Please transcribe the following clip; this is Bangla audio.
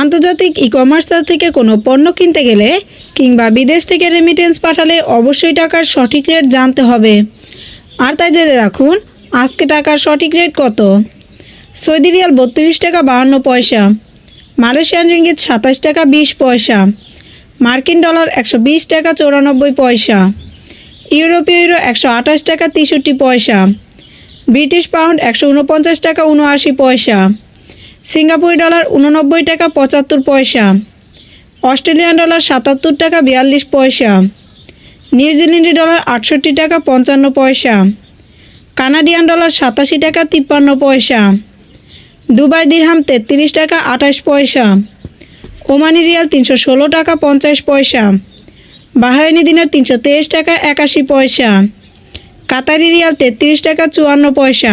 আন্তর্জাতিক ই কমার্স থেকে কোনো পণ্য কিনতে গেলে কিংবা বিদেশ থেকে রেমিটেন্স পাঠালে অবশ্যই টাকার সঠিক রেট জানতে হবে। আর তাই জেনে রাখুন, আজকে টাকার সঠিক রেট কত? সৌদি রিয়াল বত্রিশ টাকা বাহান্ন পয়সা, মালয়েশিয়ান রিঙ্গিত সাতাশ টাকা বিশ পয়সা, মার্কিন ডলার একশো বিশ টাকা চৌরানব্বই পয়সা, ইউরোপীয় ইউরো একশো আঠাশ টাকা তেষট্টি পয়সা, ব্রিটিশ পাউন্ড একশো উনপঞ্চাশ টাকা উনআশি পয়সা সিঙ্গাপুরি ডলার উননব্বই টাকা পঁচাত্তর পয়সা, অস্ট্রেলিয়ান ডলার সাতাত্তর টাকা বিয়াল্লিশ পয়সা নিউজিল্যান্ডি ডলার আটষট্টি টাকা পঞ্চান্ন পয়সা, কানাডিয়ান ডলার সাতাশি টাকা তিপ্পান্ন পয়সা, দুবাই দিরহাম তেত্রিশ টাকা আঠাশ পয়সা, ওমানি রিয়াল তিনশো ষোলো টাকা পঞ্চাশ পয়সা, বাহারাইনি দিনার তিনশো তেইশ টাকা একাশি পয়সা, কাতারি রিয়াল তেত্রিশ টাকা চুয়ান্ন পয়সা